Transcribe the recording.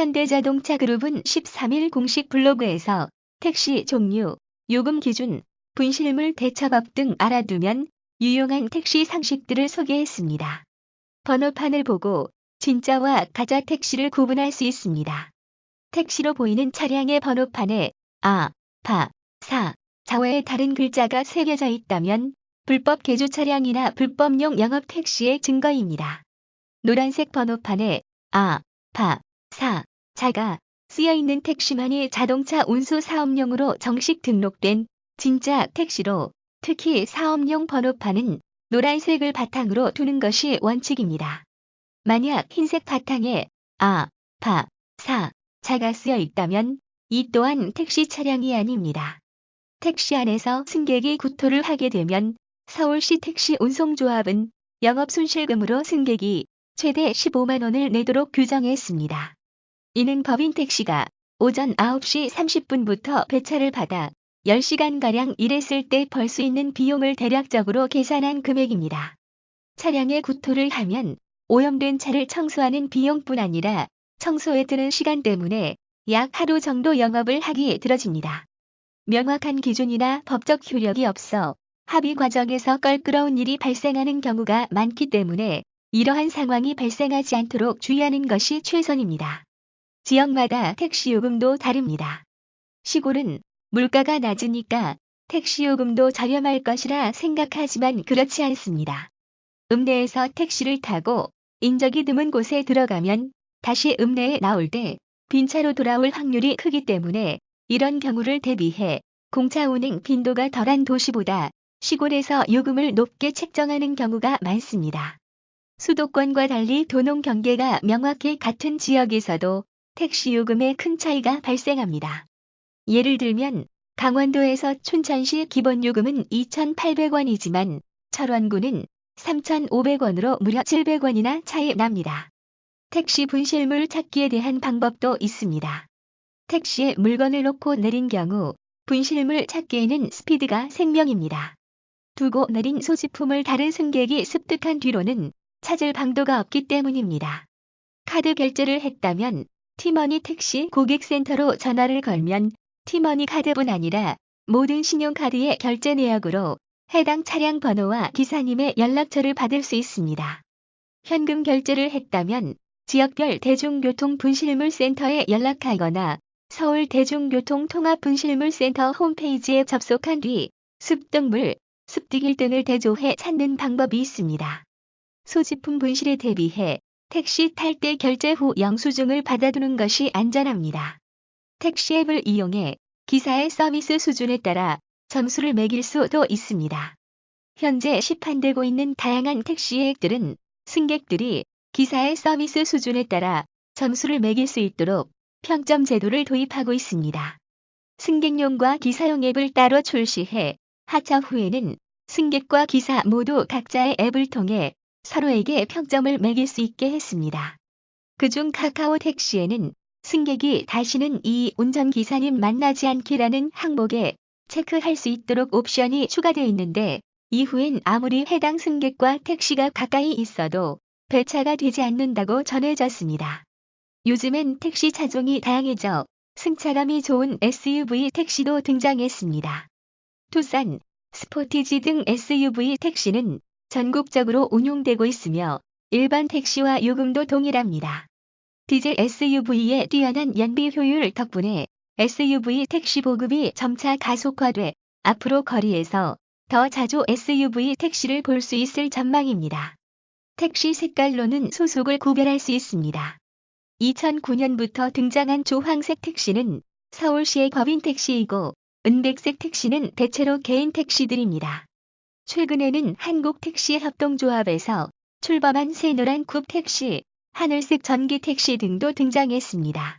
현대자동차 그룹은 13일 공식 블로그에서 택시 종류, 요금 기준, 분실물 대처법 등 알아두면 유용한 택시 상식들을 소개했습니다. 번호판을 보고 진짜와 가짜 택시를 구분할 수 있습니다. 택시로 보이는 차량의 번호판에 아, 파, 사, 자외의 다른 글자가 새겨져 있다면 불법 개조 차량이나 불법용 영업 택시의 증거입니다. 노란색 번호판에 아, 파, 사, 자가 쓰여 있는 택시만이 자동차 운수 사업용으로 정식 등록된 진짜 택시로 특히 사업용 번호판은 노란색을 바탕으로 두는 것이 원칙입니다. 만약 흰색 바탕에 아, 파, 사, 자가 쓰여 있다면 이 또한 택시 차량이 아닙니다. 택시 안에서 승객이 구토를 하게 되면 서울시 택시 운송조합은 영업 손실금으로 승객이 최대 15만 원을 내도록 규정했습니다. 이는 법인 택시가 오전 9시 30분부터 배차를 받아 10시간가량 일했을 때 벌 수 있는 비용을 대략적으로 계산한 금액입니다. 차량에 구토를 하면 오염된 차를 청소하는 비용뿐 아니라 청소에 드는 시간 때문에 약 하루 정도 영업을 하기 들어집니다. 명확한 기준이나 법적 효력이 없어 합의 과정에서 껄끄러운 일이 발생하는 경우가 많기 때문에 이러한 상황이 발생하지 않도록 주의하는 것이 최선입니다. 지역마다 택시 요금도 다릅니다. 시골은 물가가 낮으니까 택시 요금도 저렴할 것이라 생각하지만 그렇지 않습니다. 읍내에서 택시를 타고 인적이 드문 곳에 들어가면 다시 읍내에 나올 때 빈차로 돌아올 확률이 크기 때문에 이런 경우를 대비해 공차 운행 빈도가 덜한 도시보다 시골에서 요금을 높게 책정하는 경우가 많습니다. 수도권과 달리 도농 경계가 명확히 같은 지역에서도 택시 요금에 큰 차이가 발생합니다. 예를 들면 강원도에서 춘천시 기본 요금은 2,800원이지만 철원구는 3,500원으로 무려 700원이나 차이 납니다. 택시 분실물 찾기에 대한 방법도 있습니다. 택시에 물건을 놓고 내린 경우 분실물 찾기에는 스피드가 생명입니다. 두고 내린 소지품을 다른 승객이 습득한 뒤로는 찾을 방도가 없기 때문입니다. 카드 결제를 했다면 티머니 택시 고객센터로 전화를 걸면 티머니 카드뿐 아니라 모든 신용카드의 결제 내역으로 해당 차량 번호와 기사님의 연락처를 받을 수 있습니다. 현금 결제를 했다면 지역별 대중교통 분실물 센터에 연락하거나 서울 대중교통 통합 분실물 센터 홈페이지에 접속한 뒤 습득물, 습득일 등을 대조해 찾는 방법이 있습니다. 소지품 분실에 대비해 택시 탈 때 결제 후 영수증을 받아두는 것이 안전합니다. 택시 앱을 이용해 기사의 서비스 수준에 따라 점수를 매길 수도 있습니다. 현재 시판되고 있는 다양한 택시 앱들은 승객들이 기사의 서비스 수준에 따라 점수를 매길 수 있도록 평점 제도를 도입하고 있습니다. 승객용과 기사용 앱을 따로 출시해 하차 후에는 승객과 기사 모두 각자의 앱을 통해 서로에게 평점을 매길 수 있게 했습니다. 그중 카카오 택시에는 승객이 다시는 이 운전기사님 만나지 않기라는 항목에 체크할 수 있도록 옵션이 추가되어 있는데 이후엔 아무리 해당 승객과 택시가 가까이 있어도 배차가 되지 않는다고 전해졌습니다. 요즘엔 택시 차종이 다양해져 승차감이 좋은 SUV 택시도 등장했습니다. 투싼, 스포티지 등 SUV 택시는 전국적으로 운용되고 있으며 일반 택시와 요금도 동일합니다. 디젤 SUV의 뛰어난 연비 효율 덕분에 SUV 택시 보급이 점차 가속화돼 앞으로 거리에서 더 자주 SUV 택시를 볼 수 있을 전망입니다. 택시 색깔로는 소속을 구별할 수 있습니다. 2009년부터 등장한 조황색 택시는 서울시의 법인 택시이고 은백색 택시는 대체로 개인 택시들입니다. 최근에는 한국택시협동조합에서 출범한 새노란 쿱 택시, 하늘색 전기 택시 등도 등장했습니다.